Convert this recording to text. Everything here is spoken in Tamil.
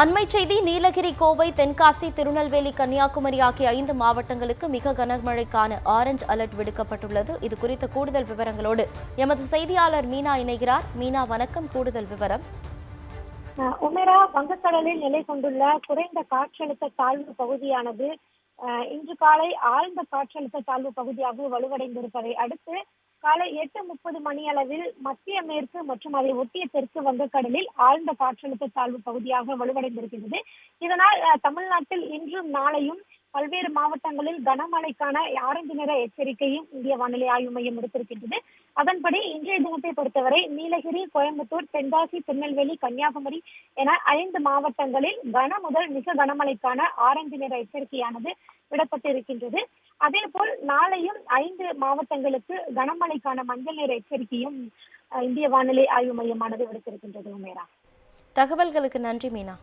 அண்மை செய்தி நீலகிரி கோவை தென்காசி திருநெல்வேலி கன்னியாகுமரி ஆகிய ஐந்து மாவட்டங்களுக்கு மிக கனமழைக்கான ஆரஞ்ச் அலர்ட் விடுக்கப்பட்டுள்ளது. இது குறித்த கூடுதல் விவரங்களோடு எமது செய்தியாளர் மீனா இணைகிறார். மீனா வணக்கம். கூடுதல் விவரம். உமரா வங்கக்கடலில் நிலை கொண்டுள்ள குறைந்த காற்றழுத்த தாழ்வு பகுதியானது இன்று காலை ஆழ்ந்த காற்றழுத்த தாழ்வு பகுதியாக வலுவடைந்திருப்பதை அடுத்து காலை எட்டு முப்பது மணி அளவில் மத்திய மேற்கு மற்றும் அதை ஒட்டிய தெற்கு வங்கக்கடலில் ஆழ்ந்த காற்றழுத்த தாழ்வு பகுதியாக வலுவடைந்திருக்கிறது இதனால் தமிழ்நாட்டில் இன்றும் நாளையும் பல்வேறு மாவட்டங்களில் கனமழைக்கான ஆரஞ்சு நிற எச்சரிக்கையும் இந்திய வானிலை ஆய்வு மையம் விடுத்திருக்கின்றது அதன்படி இன்றைய தினத்தை பொறுத்தவரை நீலகிரி கோயம்புத்தூர் தென்காசி திருநெல்வேலி கன்னியாகுமரி என ஐந்து மாவட்டங்களில் கன முதல் மிக கனமழைக்கான ஆரஞ்சு நிற எச்சரிக்கையானது விடப்பட்டிருக்கின்றது. அதே போல் நாளையும் ஐந்து மாவட்டங்களுக்கு கனமழைக்கான மஞ்சள் நீர் எச்சரிக்கையும் இந்திய வானிலை ஆய்வு மையமானது விடுத்திருக்கின்றது உமேரா. தகவல்களுக்கு நன்றி மீனா.